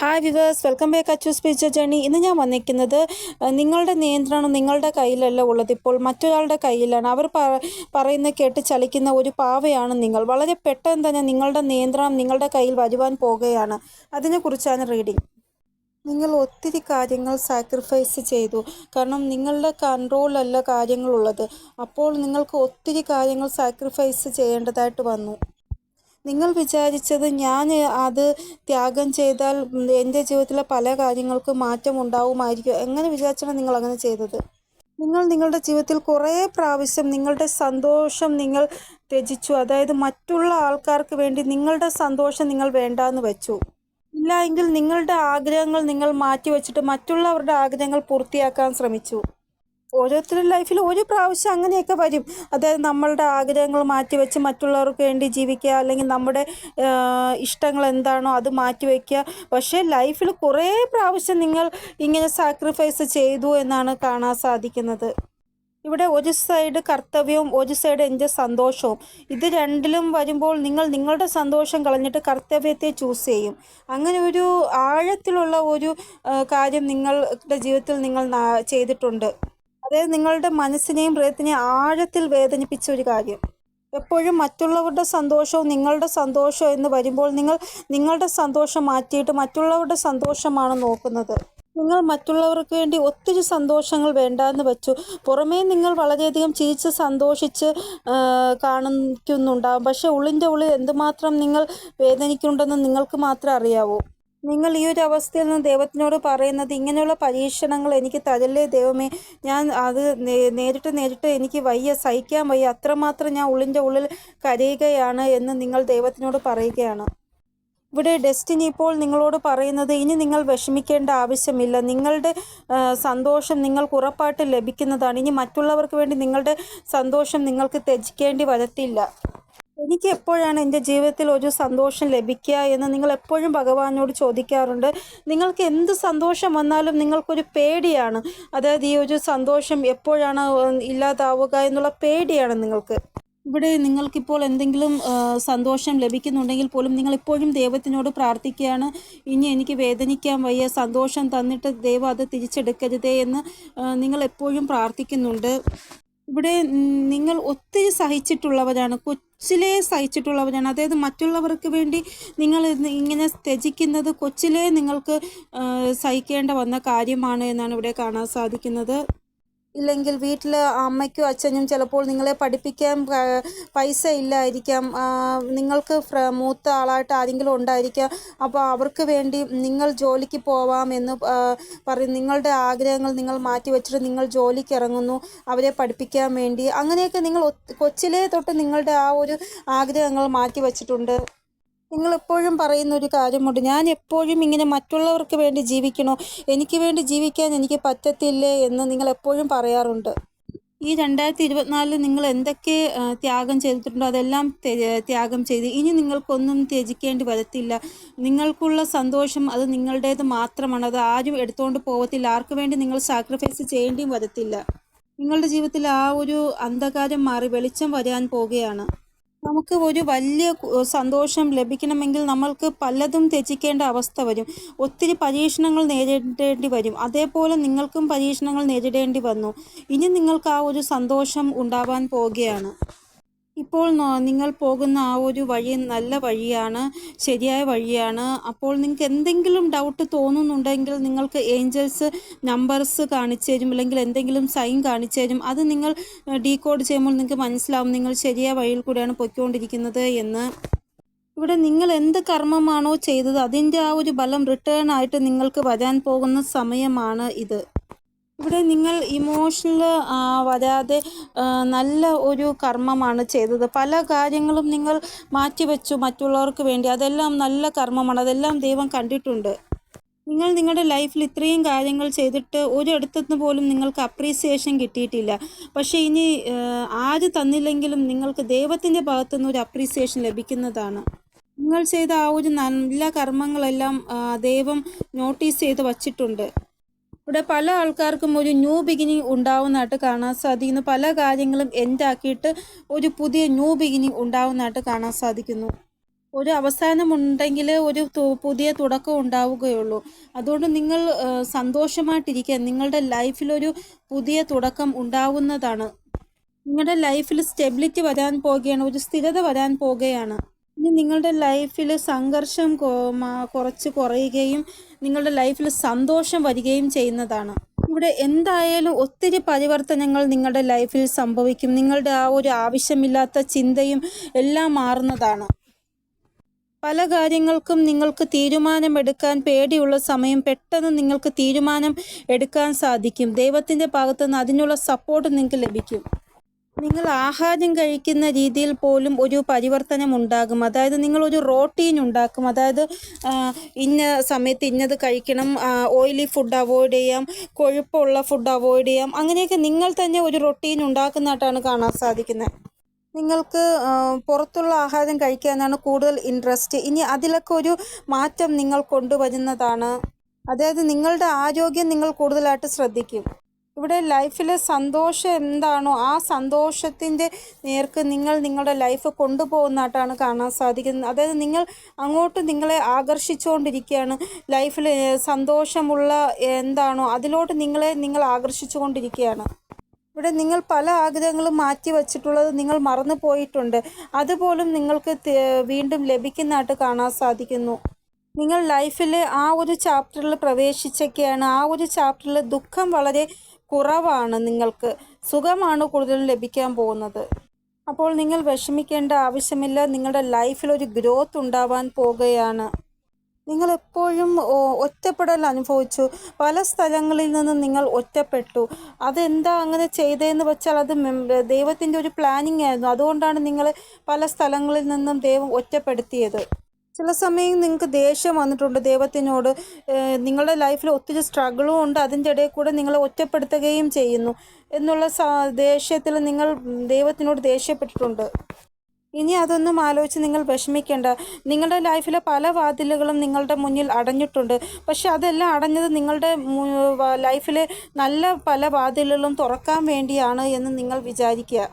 Hi viewers welcome back Achu speech journey ഇന്ന് ഞാൻ വന്നിരിക്കുന്നത് നിങ്ങളുടെ നിയന്ത്രണം നിങ്ങളുടെ കയ്യിലല്ല ഉള്ളത്. ഇപ്പോൾ മറ്റൊരാളുടെ കയ്യിലാണ്. അവർ പറയുന്ന കേട്ട് ചലിക്കുന്ന ഒരു പാവയാണ് നിങ്ങൾ. വളരെ പെട്ടെന്ന് തന്നെ നിങ്ങളുടെ നിയന്ത്രണം നിങ്ങളുടെ കയ്യിൽ വരുവാൻ പോകുകയാണ്. അതിനെക്കുറിച്ചാണ് റീഡിംഗ് നിങ്ങൾ ഒത്തിരി കാര്യങ്ങൾ സാക്രിഫൈസ് ചെയ്തു. കാരണം നിങ്ങളുടെ കൺട്രോളല്ല കാര്യങ്ങളുള്ളത്. അപ്പോൾ നിങ്ങൾക്ക് ഒത്തിരി കാര്യങ്ങൾ സാക്രിഫൈസ് ചെയ്യേണ്ടതായിട്ട് വന്നു. നിങ്ങൾ വിചാരിച്ചത് ഞാൻ അത് ത്യാഗം ചെയ്താൽ എന്റെ ജീവിതത്തിലെ പല കാര്യങ്ങൾക്കും മാറ്റം ഉണ്ടാവുമായിരിക്കും. എങ്ങനെ വിചാരിച്ചാണ് നിങ്ങൾ അങ്ങനെ ചെയ്തത്? നിങ്ങൾ നിങ്ങളുടെ ജീവിതത്തിൽ കുറേ പ്രാവശ്യം നിങ്ങളുടെ സന്തോഷം നിങ്ങൾ ത്യജിച്ചു. അതായത് മറ്റുള്ള ആൾക്കാർക്ക് വേണ്ടി നിങ്ങളുടെ സന്തോഷം നിങ്ങൾ വേണ്ടാന്ന് വെച്ചു. ഇല്ല എങ്കിൽ നിങ്ങളുടെ ആഗ്രഹങ്ങൾ നിങ്ങൾ മാറ്റി വെച്ചിട്ട് മറ്റുള്ളവരുടെ ആഗ്രഹങ്ങൾ പൂർത്തിയാക്കാൻ ശ്രമിച്ചു. ഓരോരുത്തരുടെ ലൈഫിൽ ഒരു പ്രാവശ്യം അങ്ങനെയൊക്കെ വരും. അതായത് നമ്മളുടെ ആഗ്രഹങ്ങൾ മാറ്റി വെച്ച് മറ്റുള്ളവർക്ക് വേണ്ടി ജീവിക്കുക അല്ലെങ്കിൽ നമ്മുടെ ഇഷ്ടങ്ങൾ എന്താണോ അത് മാറ്റി വയ്ക്കുക പക്ഷേ ലൈഫിൽ കുറേ പ്രാവശ്യം നിങ്ങൾ ഇങ്ങനെ സാക്രിഫൈസ് ചെയ്തു എന്നാണ് കാണാൻ സാധിക്കുന്നത്. ഇവിടെ ഒരു സൈഡ് കർത്തവ്യവും ഒരു സൈഡ് എന്റെ സന്തോഷവും. ഇത് രണ്ടിലും വരുമ്പോൾ നിങ്ങൾ നിങ്ങളുടെ സന്തോഷം കളഞ്ഞിട്ട് കർത്തവ്യത്തെ ചൂസ് ചെയ്യും. അങ്ങനെ ഒരു ആഴത്തിലുള്ള ഒരു കാര്യം നിങ്ങളുടെ ജീവിതത്തിൽ നിങ്ങൾ ചെയ്തിട്ടുണ്ട്. അതായത് നിങ്ങളുടെ മനസ്സിനെയും ഹൃദയത്തിനെയും ആഴത്തിൽ വേദനിപ്പിച്ച ഒരു കാര്യം. എപ്പോഴും മറ്റുള്ളവരുടെ സന്തോഷവും നിങ്ങളുടെ സന്തോഷവും എന്ന് വരുമ്പോൾ നിങ്ങൾ നിങ്ങളുടെ സന്തോഷം മാറ്റിയിട്ട് മറ്റുള്ളവരുടെ സന്തോഷമാണ് നോക്കുന്നത്. നിങ്ങൾ മറ്റുള്ളവർക്ക് വേണ്ടി ഒത്തിരി സന്തോഷങ്ങൾ വേണ്ടാന്ന് വെച്ചു. പുറമേ നിങ്ങൾ വളരെയധികം ചിരിച്ച് സന്തോഷിച്ച് കാണിക്കുന്നുണ്ടാവും. പക്ഷെ ഉള്ളിന്റെ ഉള്ളിൽ എന്തുമാത്രം നിങ്ങൾ വേദനിക്കുന്നുണ്ടെന്ന് നിങ്ങൾക്ക് മാത്രമേ അറിയാവൂ. നിങ്ങൾ ഈ ഒരു അവസ്ഥയിൽ നിന്ന് ദൈവത്തിനോട് പറയുന്നത് ഇങ്ങനെയുള്ള പരീക്ഷണങ്ങൾ എനിക്ക് തരല്ലേ ദൈവമേ? ഞാൻ അത് നേരിട്ട് നേരിട്ട് എനിക്ക് വയ്യ സഹിക്കാൻ വയ്യ. അത്രമാത്രം ഞാൻ ഉള്ളിന്റെ ഉള്ളിൽ കരയുകയാണ് എന്ന് നിങ്ങൾ ദൈവത്തിനോട് പറയുകയാണ്. ഇവിടെ ഡെസ്റ്റിനി ഇപ്പോൾ നിങ്ങളോട് പറയുന്നത് ഇനി നിങ്ങൾ വിഷമിക്കേണ്ട ആവശ്യമില്ല. നിങ്ങളുടെ സന്തോഷം നിങ്ങൾക്ക് ഉറപ്പായിട്ട് ലഭിക്കുന്നതാണ്. ഇനി മറ്റുള്ളവർക്ക് വേണ്ടി നിങ്ങളുടെ സന്തോഷം നിങ്ങൾക്ക് ത്യജിക്കേണ്ടി വരത്തില്ല. എനിക്ക് എപ്പോഴാണ് എന്റെ ജീവിതത്തിൽ ഒരു സന്തോഷം ലഭിക്കുക എന്ന് നിങ്ങൾ എപ്പോഴും ഭഗവാനോട് ചോദിക്കാറുണ്ട്. നിങ്ങൾക്ക് എന്ത് സന്തോഷം വന്നാലും നിങ്ങൾക്കൊരു പേടിയാണ്. അതായത് ഈ ഒരു സന്തോഷം എപ്പോഴാണ് ഇല്ലാതാവുക എന്നുള്ള പേടിയാണ് നിങ്ങൾക്ക്. ഇവിടെ നിങ്ങൾക്കിപ്പോൾ എന്തെങ്കിലും സന്തോഷം ലഭിക്കുന്നുണ്ടെങ്കിൽ പോലും നിങ്ങൾ ഇപ്പോഴും ദൈവത്തിനോട് പ്രാർത്ഥിക്കുകയാണ്. ഇനി എനിക്ക് വേദനിക്കാൻ വയ്യ സന്തോഷം തന്നിട്ട് ദൈവം അത് തിരിച്ചെടുക്കരുതേ എന്ന് നിങ്ങൾ എപ്പോഴും പ്രാർത്ഥിക്കുന്നുണ്ട്. ഇവിടെ നിങ്ങൾ ഒത്തിരി സഹിച്ചിട്ടുള്ളവരാണ് കൊച്ചിലേ സഹിച്ചിട്ടുള്ളവരാണ്. അതായത് മറ്റുള്ളവർക്ക് വേണ്ടി നിങ്ങൾ ഇങ്ങനെ ത്യജിക്കുന്നത് കൊച്ചിലേ നിങ്ങൾക്ക് സഹിക്കേണ്ട വന്ന കാര്യമാണ് എന്നാണ് ഇവിടെ കാണാൻ സാധിക്കുന്നത്. ഇല്ലെങ്കിൽ വീട്ടിൽ അമ്മയ്ക്കും അച്ഛനും ചിലപ്പോൾ നിങ്ങളെ പഠിപ്പിക്കാൻ പൈസ ഇല്ലായിരിക്കാം. നിങ്ങൾക്ക് മൂത്ത ആളായിട്ട് ആരെങ്കിലും ഉണ്ടായിരിക്കാം. അപ്പോൾ അവർക്ക് വേണ്ടി നിങ്ങൾ ജോലിക്ക് പോവാം എന്ന് പറയും നിങ്ങളുടെ ആഗ്രഹങ്ങൾ നിങ്ങൾ മാറ്റി വെച്ചിട്ട് നിങ്ങൾ ജോലിക്ക് ഇറങ്ങുന്നു അവരെ പഠിപ്പിക്കാൻ വേണ്ടി. അങ്ങനെയൊക്കെ നിങ്ങൾ കൊച്ചിലേ തൊട്ട് നിങ്ങളുടെ ആ ഒരു ആഗ്രഹങ്ങൾ മാറ്റി വെച്ചിട്ടുണ്ട്. നിങ്ങൾ എപ്പോഴും പറയുന്ന ഒരു കാര്യമുണ്ട്. ഞാൻ എപ്പോഴും ഇങ്ങനെ മറ്റുള്ളവർക്ക് വേണ്ടി ജീവിക്കണോ? എനിക്ക് വേണ്ടി ജീവിക്കാൻ എനിക്ക് പറ്റത്തില്ലേ എന്ന് നിങ്ങൾ എപ്പോഴും പറയാറുണ്ട്. ഈ രണ്ടായിരത്തി ഇരുപത്തിനാലിൽ നിങ്ങൾ എന്തൊക്കെ ത്യാഗം ചെയ്തിട്ടുണ്ടോ? അതെല്ലാം ത്യാഗം ചെയ്ത് ഇനി നിങ്ങൾക്കൊന്നും ത്യജിക്കേണ്ടി വരത്തില്ല. നിങ്ങൾക്കുള്ള സന്തോഷം അത് നിങ്ങളുടേത് മാത്രമാണ്. അത് ആരും എടുത്തുകൊണ്ട് പോകത്തില്ല ആർക്കു വേണ്ടി നിങ്ങൾ സാക്രിഫൈസ് ചെയ്യേണ്ടിയും വരത്തില്ല. നിങ്ങളുടെ ജീവിതത്തിൽ ആ ഒരു അന്ധകാരം മാറി വെളിച്ചം വരാൻ പോകുകയാണ് നമുക്ക് ഒരു വലിയ സന്തോഷം ലഭിക്കണമെങ്കിൽ നമ്മൾക്ക് പലതും ത്യജിക്കേണ്ട അവസ്ഥ വരും. ഒത്തിരി പരീക്ഷണങ്ങൾ നേരിടേണ്ടി വരും. അതേപോലെ നിങ്ങൾക്കും പരീക്ഷണങ്ങൾ നേരിടേണ്ടി വന്നു. ഇനി നിങ്ങൾക്ക് ആ ഒരു സന്തോഷം ഉണ്ടാവാൻ പോവുകയാണ് ഇപ്പോൾ നിങ്ങൾ പോകുന്ന ആ ഒരു വഴി നല്ല വഴിയാണ് ശരിയായ വഴിയാണ്. അപ്പോൾ നിങ്ങൾക്ക് എന്തെങ്കിലും ഡൗട്ട് തോന്നുന്നുണ്ടെങ്കിൽ നിങ്ങൾക്ക് ഏഞ്ചൽസ് നമ്പേഴ്സ് കാണിച്ചു തരും അല്ലെങ്കിൽ എന്തെങ്കിലും സൈൻ കാണിച്ചു തരും. അത് നിങ്ങൾ ഡീകോഡ് ചെയ്യുമ്പോൾ നിങ്ങൾക്ക് മനസ്സിലാവും നിങ്ങൾ ശരിയായ വഴിയിൽ കൂടെയാണ് പൊയ്ക്കൊണ്ടിരിക്കുന്നത് എന്ന്. ഇവിടെ നിങ്ങൾ എന്ത് കർമ്മമാണോ ചെയ്തത് അതിന്റെ ആ ഒരു ബലം റിട്ടേൺ ആയിട്ട് നിങ്ങൾക്ക് വരാൻ പോകുന്ന സമയമാണ് ഇത്. ഇവിടെ നിങ്ങൾ ഇമോഷണൽ വരാതെ നല്ല ഒരു കർമ്മമാണ് ചെയ്തത്. പല കാര്യങ്ങളും നിങ്ങൾ മാറ്റിവെച്ചു മറ്റുള്ളവർക്ക് വേണ്ടി. അതെല്ലാം നല്ല കർമ്മമാണ്. അതെല്ലാം ദൈവം കണ്ടിട്ടുണ്ട്. നിങ്ങൾ നിങ്ങളുടെ ലൈഫിൽ ഇത്രയും കാര്യങ്ങൾ ചെയ്തിട്ട് ഒരിടത്തുനിന്ന് പോലും നിങ്ങൾക്ക് അപ്രീസിയേഷൻ കിട്ടിയിട്ടില്ല. പക്ഷേ ഇനി ആര് തന്നില്ലെങ്കിലും നിങ്ങൾക്ക് ദൈവത്തിന്റെ ഭാഗത്തുനിന്ന് ഒരു അപ്രീസിയേഷൻ ലഭിക്കുന്നതാണ്. നിങ്ങൾ ചെയ്ത ആ ഒരു നല്ല കർമ്മങ്ങളെല്ലാം ദൈവം നോട്ടീസ് ചെയ്ത് വച്ചിട്ടുണ്ട്. ഇവിടെ പല ആൾക്കാർക്കും ഒരു ന്യൂ ബിഗിനിങ് ഉണ്ടാവുന്നതായിട്ട് കാണാൻ സാധിക്കുന്നു. പല കാര്യങ്ങളും എൻഡാക്കിയിട്ട് ഒരു പുതിയ ന്യൂ ബിഗിനിങ് ഉണ്ടാവുന്നതായിട്ട് കാണാൻ സാധിക്കുന്നു. ഒരു അവസാനമുണ്ടെങ്കിൽ ഒരു പുതിയ തുടക്കം ഉണ്ടാവുകയുള്ളൂ. അതുകൊണ്ട് നിങ്ങൾ സന്തോഷമായിട്ടിരിക്കുക. നിങ്ങളുടെ ലൈഫിലൊരു പുതിയ തുടക്കം ഉണ്ടാവുന്നതാണ്. നിങ്ങളുടെ ലൈഫിൽ സ്റ്റെബിലിറ്റി വരാൻ പോകുകയാണ് ഒരു സ്ഥിരത വരാൻ പോകുകയാണ് ഇനി നിങ്ങളുടെ ലൈഫിൽ സംഘർഷം കുറച്ച് കുറയുകയും നിങ്ങളുടെ ലൈഫിൽ സന്തോഷം വരികയും ചെയ്യുന്നതാണ്. ഇവിടെ എന്തായാലും ഒത്തിരി പരിവർത്തനങ്ങൾ നിങ്ങളുടെ ലൈഫിൽ സംഭവിക്കും. നിങ്ങളുടെ ആ ഒരു ആവശ്യമില്ലാത്ത ചിന്തയും എല്ലാം മാറുന്നതാണ്. പല കാര്യങ്ങൾക്കും നിങ്ങൾക്ക് തീരുമാനമെടുക്കാൻ പേടിയുള്ള സമയം പെട്ടെന്ന് നിങ്ങൾക്ക് തീരുമാനം എടുക്കാൻ സാധിക്കും. ദൈവത്തിന്റെ ഭാഗത്തുനിന്ന് അതിനുള്ള സപ്പോർട്ട് നിങ്ങൾക്ക് ലഭിക്കും. നിങ്ങൾ ആഹാരം കഴിക്കുന്ന രീതിയിൽ പോലും ഒരു പരിവർത്തനം ഉണ്ടാകും അതായത് നിങ്ങൾ ഒരു റോട്ടീൻ ഉണ്ടാക്കും. അതായത് ഇന്ന സമയത്ത് ഇന്നത് കഴിക്കണം ഓയിലി ഫുഡ് അവോയ്ഡ് ചെയ്യാം കൊഴുപ്പുള്ള ഫുഡ് അവോയ്ഡ് ചെയ്യാം. അങ്ങനെയൊക്കെ നിങ്ങൾ തന്നെ ഒരു റൊട്ടീൻ ഉണ്ടാക്കുന്നതായിട്ടാണ് കാണാൻ സാധിക്കുന്നത്. നിങ്ങൾക്ക് പുറത്തുള്ള ആഹാരം കഴിക്കാനാണ് കൂടുതൽ ഇൻട്രസ്റ്റ് ഇനി അതിലൊക്കെ ഒരു മാറ്റം നിങ്ങൾ കൊണ്ടുവരുന്നതാണ്. അതായത് നിങ്ങളുടെ ആരോഗ്യം നിങ്ങൾ കൂടുതലായിട്ട് ശ്രദ്ധിക്കും. ഇവിടെ ലൈഫിലെ സന്തോഷം എന്താണോ ആ സന്തോഷത്തിന്റെ നേർക്ക് നിങ്ങൾ നിങ്ങളുടെ ലൈഫ് കൊണ്ടുപോകുന്നതായിട്ടാണ് കാണാൻ സാധിക്കുന്നത്. അതായത് നിങ്ങൾ അങ്ങോട്ട് നിങ്ങളെ ആകർഷിച്ചുകൊണ്ടിരിക്കുകയാണ്. ലൈഫിൽ സന്തോഷമുള്ള എന്താണോ അതിലോട്ട് നിങ്ങളെ നിങ്ങൾ ആകർഷിച്ചുകൊണ്ടിരിക്കുകയാണ്. ഇവിടെ നിങ്ങൾ പല ആഗ്രഹങ്ങളും മാറ്റി വച്ചിട്ടുള്ളത് നിങ്ങൾ മറന്നു പോയിട്ടുണ്ട്. അതുപോലും നിങ്ങൾക്ക് വീണ്ടും ലഭിക്കുന്നതായിട്ട് കാണാൻ സാധിക്കുന്നു. നിങ്ങൾ ലൈഫിലെ ആ ഒരു ചാപ്റ്ററിൽ പ്രവേശിച്ചൊക്കെയാണ്. ആ ഒരു ചാപ്റ്ററിൽ ദുഃഖം വളരെ കുറവാണ് നിങ്ങൾക്ക്. സുഖമാണ് കൂടുതലും ലഭിക്കാൻ പോകുന്നത്. അപ്പോൾ നിങ്ങൾ വിഷമിക്കേണ്ട ആവശ്യമില്ല. നിങ്ങളുടെ ലൈഫിൽ ഒരു ഗ്രോത്ത് ഉണ്ടാവാൻ പോകുകയാണ്. നിങ്ങൾ എപ്പോഴും ഒറ്റപ്പെടൽ അനുഭവിച്ചു. പല സ്ഥലങ്ങളിൽ നിന്നും നിങ്ങൾ ഒറ്റപ്പെട്ടു. അതെന്താ അങ്ങനെ ചെയ്തതെന്ന് വെച്ചാൽ അത് ദൈവത്തിന്റെ ഒരു പ്ലാനിങ് ആയിരുന്നു. അതുകൊണ്ടാണ് നിങ്ങൾ പല സ്ഥലങ്ങളിൽ നിന്നും ദൈവം ഒറ്റപ്പെടുത്തിയത്. ചില സമയം നിങ്ങൾക്ക് ദേഷ്യം വന്നിട്ടുണ്ട്. ദൈവത്തിനോട് നിങ്ങളുടെ ലൈഫിൽ ഒത്തിരി സ്ട്രഗിളും ഉണ്ട്. അതിന്റെ ഇടയിൽ കൂടെ നിങ്ങളെ ഒറ്റപ്പെടുത്തുകയും ചെയ്യുന്നു എന്നുള്ള ദേഷ്യത്തിൽ നിങ്ങൾ ദൈവത്തിനോട് ദേഷ്യപ്പെട്ടിട്ടുണ്ട്. ഇനി അതൊന്നും ആലോചിച്ച് നിങ്ങൾ വിഷമിക്കേണ്ട. നിങ്ങളുടെ ലൈഫിലെ പല വാതിലുകളും നിങ്ങളുടെ മുന്നിൽ അടഞ്ഞിട്ടുണ്ട്. പക്ഷെ അതെല്ലാം അടഞ്ഞത് നിങ്ങളുടെ ലൈഫിലെ നല്ല പല വാതിലുകളും തുറക്കാൻ വേണ്ടിയാണ് എന്ന് നിങ്ങൾ വിചാരിക്കുക.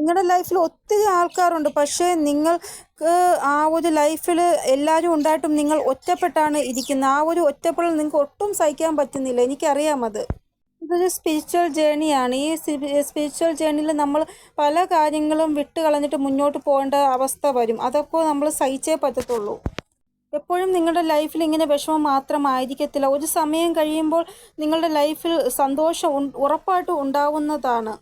നിങ്ങളുടെ ലൈഫിൽ ഒത്തിരി ആൾക്കാരുണ്ട്. പക്ഷേ നിങ്ങൾക്ക് ആ ഒരു ലൈഫിൽ എല്ലാവരും ഉണ്ടായിട്ടും നിങ്ങൾ ഒറ്റപ്പെട്ടാണ് ഇരിക്കുന്നത് ആ ഒരു ഒറ്റപ്പെടൽ നിങ്ങൾക്ക് ഒട്ടും സഹിക്കാൻ പറ്റുന്നില്ല. എനിക്കറിയാം അത്. ഇതൊരു സ്പിരിച്വൽ ജേണിയാണ് ഈ സ്പിരിച്വൽ ജേണിയിൽ നമ്മൾ പല കാര്യങ്ങളും വിട്ട് കളഞ്ഞിട്ട് മുന്നോട്ട് പോകേണ്ട അവസ്ഥ വരും. അതൊക്കെ നമ്മൾ സഹിച്ചേ പറ്റത്തുള്ളൂ. എപ്പോഴും നിങ്ങളുടെ ലൈഫിൽ ഇങ്ങനെ വിഷമം മാത്രമായിരിക്കത്തില്ല ഒരു സമയം കഴിയുമ്പോൾ നിങ്ങളുടെ ലൈഫിൽ സന്തോഷം ഉറപ്പായിട്ടും ഉണ്ടാവുന്നതാണ്.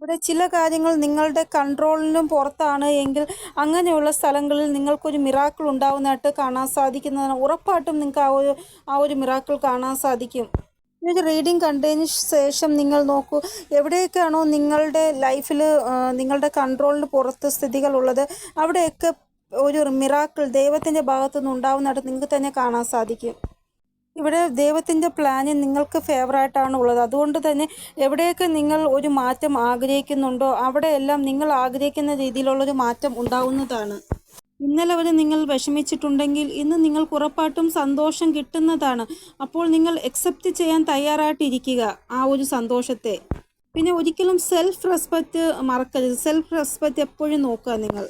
ഇവിടെ ചില കാര്യങ്ങൾ നിങ്ങളുടെ കൺട്രോളിനും പുറത്താണ് എങ്കിൽ അങ്ങനെയുള്ള സ്ഥലങ്ങളിൽ നിങ്ങൾക്കൊരു മിറാക്കിൾ ഉണ്ടാവുന്നതായിട്ട് കാണാൻ സാധിക്കുന്നതാണ്. ഉറപ്പായിട്ടും നിങ്ങൾക്ക് ആ ഒരു ആ ഒരു മിറാക്കിൾ കാണാൻ സാധിക്കും. ഈ ഒരു റീഡിങ് കണ്ടതിന് ശേഷം നിങ്ങൾ നോക്കൂ എവിടെയൊക്കെയാണോ നിങ്ങളുടെ ലൈഫിൽ നിങ്ങളുടെ കൺട്രോളിന് പുറത്ത് സ്ഥിതികളുള്ളത് അവിടെയൊക്കെ ഒരു മിറാക്കിൾ ദൈവത്തിന്റെ ഭാഗത്തുനിന്ന് ഉണ്ടാവുന്നതായിട്ട് നിങ്ങൾക്ക് തന്നെ കാണാൻ സാധിക്കും. ഇവിടെ ദൈവത്തിന്റെ പ്ലാന് നിങ്ങൾക്ക് ഫേവറായിട്ടാണ് ഉള്ളത്. അതുകൊണ്ട് തന്നെ എവിടെയൊക്കെ നിങ്ങൾ ഒരു മാറ്റം ആഗ്രഹിക്കുന്നുണ്ടോ അവിടെയെല്ലാം നിങ്ങൾ ആഗ്രഹിക്കുന്ന രീതിയിലുള്ളൊരു മാറ്റം ഉണ്ടാവുന്നതാണ്. ഇന്നലെ വരെ നിങ്ങൾ വിഷമിച്ചിട്ടുണ്ടെങ്കിൽ ഇന്ന് നിങ്ങൾക്ക് ഉറപ്പായിട്ടും സന്തോഷം കിട്ടുന്നതാണ്. അപ്പോൾ നിങ്ങൾ അക്സെപ്റ്റ് ചെയ്യാൻ തയ്യാറായിട്ടിരിക്കുക ആ ഒരു സന്തോഷത്തെ. പിന്നെ ഒരിക്കലും സെൽഫ് റെസ്പെക്റ്റ് മറക്കരുത്. സെൽഫ് റെസ്പെക്റ്റ് എപ്പോഴും നോക്കുക നിങ്ങൾ.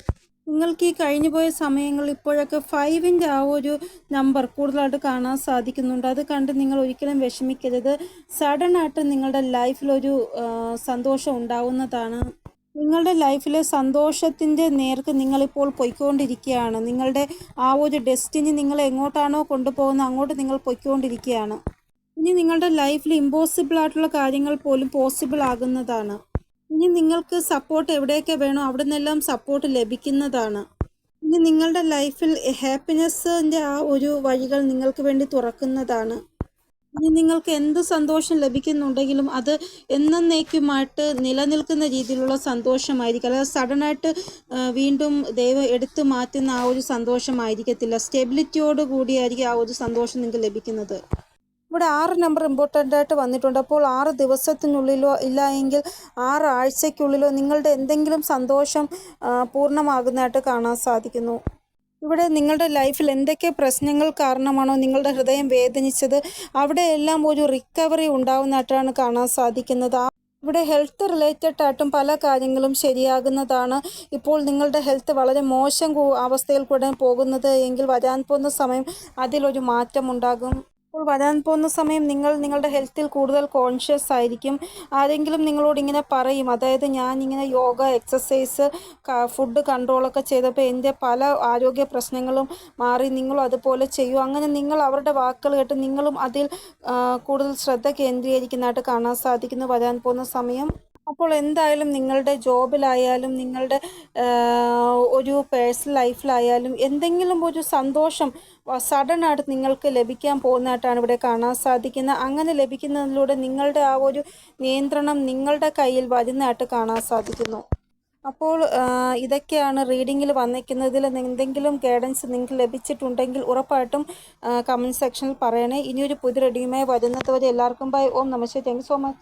നിങ്ങൾക്ക് ഈ കഴിഞ്ഞു പോയ സമയങ്ങളിൽ ഇപ്പോഴൊക്കെ ഫൈവിന്റെ ആ ഒരു നമ്പർ കൂടുതലായിട്ട് കാണാൻ സാധിക്കുന്നുണ്ട്. അത് കണ്ട് നിങ്ങൾ ഒരിക്കലും വിഷമിക്കരുത്. സഡൻ ആയിട്ട് നിങ്ങളുടെ ലൈഫിലൊരു സന്തോഷം ഉണ്ടാവുന്നതാണ്. നിങ്ങളുടെ ലൈഫിലെ സന്തോഷത്തിന്റെ നേർക്ക് നിങ്ങളിപ്പോൾ പൊയ്ക്കൊണ്ടിരിക്കുകയാണ്. നിങ്ങളുടെ ആ ഒരു ഡെസ്റ്റിനി നിങ്ങൾ എങ്ങോട്ടാണോ കൊണ്ടുപോകുന്നത് അങ്ങോട്ട് നിങ്ങൾ പൊയ്ക്കൊണ്ടിരിക്കുകയാണ്. ഇനി നിങ്ങളുടെ ലൈഫിൽ ഇമ്പോസിബിൾ ആയിട്ടുള്ള കാര്യങ്ങൾ പോലും പോസിബിൾ ആകുന്നതാണ്. ഇനി നിങ്ങൾക്ക് സപ്പോർട്ട് എവിടെയൊക്കെ വേണോ അവിടെ നിന്നെല്ലാം സപ്പോർട്ട് ലഭിക്കുന്നതാണ്. ഇനി നിങ്ങളുടെ ലൈഫിൽ ഹാപ്പിനെസ്സിന്റെ ആ ഒരു വഴികൾ നിങ്ങൾക്ക് വേണ്ടി തുറക്കുന്നതാണ്. ഇനി നിങ്ങൾക്ക് എന്ത് സന്തോഷം ലഭിക്കുന്നുണ്ടെങ്കിലും അത് എന്നേക്കുമായിട്ട് നിലനിൽക്കുന്ന രീതിയിലുള്ള സന്തോഷമായിരിക്കും. അല്ലാതെ സഡനായിട്ട് വീണ്ടും ദൈവം എടുത്തു മാറ്റുന്ന ആ ഒരു സന്തോഷമായിരിക്കത്തില്ല. സ്റ്റെബിലിറ്റിയോട് കൂടിയായിരിക്കും ആ ഒരു സന്തോഷം നിങ്ങൾക്ക് ലഭിക്കുന്നത്. ഇവിടെ ആറ് നമ്പർ ഇമ്പോർട്ടന്റ് ആയിട്ട് വന്നിട്ടുണ്ട്. അപ്പോൾ ആറ് ദിവസത്തിനുള്ളിലോ ഇല്ല എങ്കിൽ ആറ് ആഴ്ചയ്ക്കുള്ളിലോ നിങ്ങളുടെ എന്തെങ്കിലും സന്തോഷം പൂർണമാകുന്നതായിട്ട് കാണാൻ സാധിക്കുന്നു. ഇവിടെ നിങ്ങളുടെ ലൈഫിൽ എന്തൊക്കെ പ്രശ്നങ്ങൾ കാരണമാണോ നിങ്ങളുടെ ഹൃദയം വേദനിച്ചത്? അവിടെയെല്ലാം ഒരു റിക്കവറി ഉണ്ടാകുന്നതായിട്ടാണ് കാണാൻ സാധിക്കുന്നത്. ഇവിടെ ഹെൽത്ത് റിലേറ്റഡ് ആയിട്ടും പല കാര്യങ്ങളും ശരിയാകുന്നതാണ്. ഇപ്പോൾ നിങ്ങളുടെ ഹെൽത്ത് വളരെ മോശം അവസ്ഥയിൽ കൂടെ പോകുന്നത് എങ്കിൽ വരാൻ പോകുന്ന സമയം അതിലൊരു മാറ്റമുണ്ടാകും. ഇപ്പോൾ വരാൻ പോകുന്ന സമയം നിങ്ങൾ നിങ്ങളുടെ ഹെൽത്തിൽ കൂടുതൽ കോൺഷ്യസ് ആയിരിക്കും. ആരെങ്കിലും നിങ്ങളോട് ഇങ്ങനെ പറയും. അതായത് ഞാൻ ഇങ്ങനെ യോഗ എക്സസൈസ് ഫുഡ് കൺട്രോളൊക്കെ ചെയ്തപ്പോൾ എന്റെ പല ആരോഗ്യ പ്രശ്നങ്ങളും മാറി നിങ്ങളും അതുപോലെ ചെയ്യും. അങ്ങനെ നിങ്ങൾ അവരുടെ വാക്കുകൾ കേട്ട് നിങ്ങളും അതിൽ കൂടുതൽ ശ്രദ്ധ കേന്ദ്രീകരിക്കുന്നതായിട്ട് കാണാൻ സാധിക്കുന്നു വരാൻ പോകുന്ന സമയം. അപ്പോൾ എന്തായാലും നിങ്ങളുടെ ജോബിലായാലും നിങ്ങളുടെ ഒരു പേഴ്സണൽ ലൈഫിലായാലും എന്തെങ്കിലും ഒരു സന്തോഷം സഡൻ ആയിട്ട് നിങ്ങൾക്ക് ലഭിക്കാൻ പോകുന്നതായിട്ടാണ് ഇവിടെ കാണാൻ സാധിക്കുന്നത്. അങ്ങനെ ലഭിക്കുന്നതിലൂടെ നിങ്ങളുടെ ആ ഒരു നിയന്ത്രണം നിങ്ങളുടെ കയ്യിൽ വരുന്നതായിട്ട് കാണാൻ സാധിക്കുന്നു. അപ്പോൾ ഇതൊക്കെയാണ് റീഡിങ്ങിൽ വന്നിരിക്കുന്നതിൽ എന്തെങ്കിലും ഗൈഡൻസ് നിങ്ങൾക്ക് ലഭിച്ചിട്ടുണ്ടെങ്കിൽ ഉറപ്പായിട്ടും കമന്റ് സെക്ഷനിൽ പറയണേ. ഇനിയൊരു പുതിയ റീഡിങ്ങുമായി വരുന്നത് വരെ എല്ലാവർക്കും ബൈ. ഓം നമസ്തേ താങ്ക് സോ മച്ച്.